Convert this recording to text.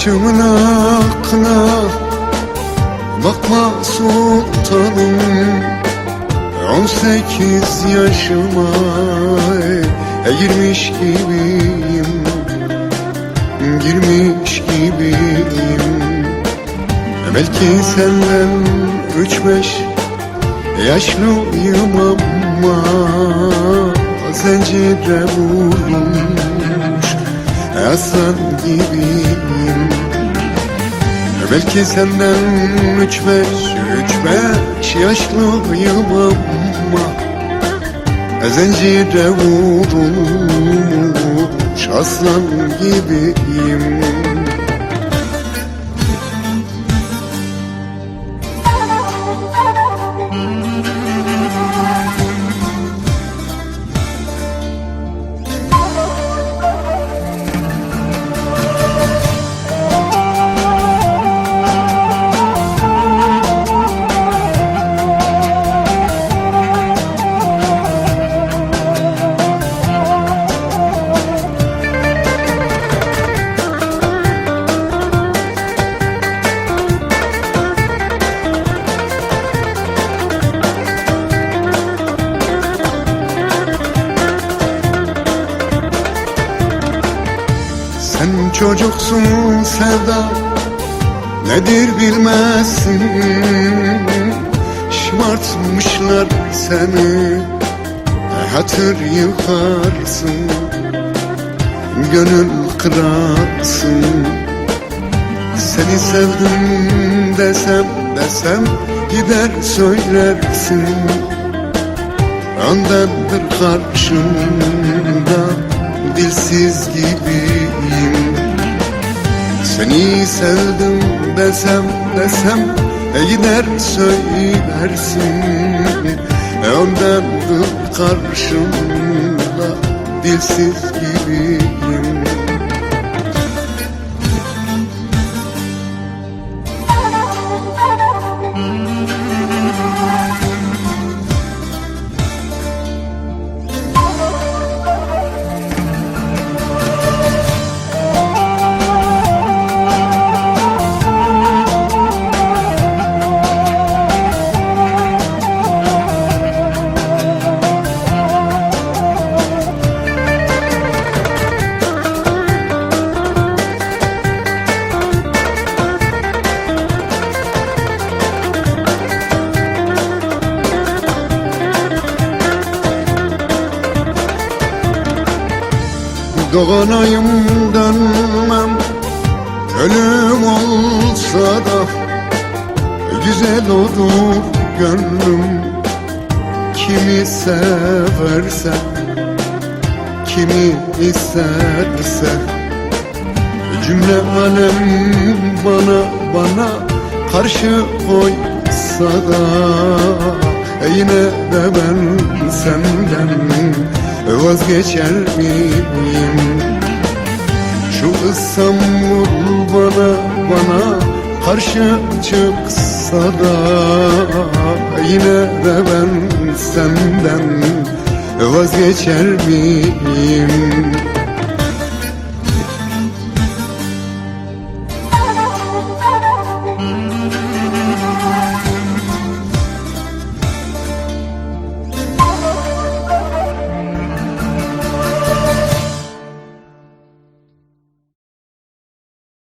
Bacımın hakkına bakma sultanım. On sekiz yaşıma girmiş gibiyim Girmiş gibiyim. Belki senden üç beş yaşlıyım ama Zincire vurulmuş aslan gibiyim. Belki senden üç beş, üç beş yaşlıyım ama Zincire vurulmuş aslan gibiyim çocuksun sevda. Nedir bilmezsin? Şımartmışlar seni. Hatır yıkarsın. Gönül kırarsın. Seni sevdim desem desem Gider söylersin. Ondandır karşımda Dilsiz gibiyim Seni sevdim desem desem e Gider söylersin. E Ondandır karşımda Dilsiz gibiyim Doğanayım dönmem. Ölüm olsa da Güzel olur gönlüm. Kimi severse Kimi isterse. Cümle alem bana bana Karşı koysa da Yine de ben senden vazgeçer miyim? Şu İstanbul bana bana karşı çıksa da Yine de ben senden vazgeçer miyim?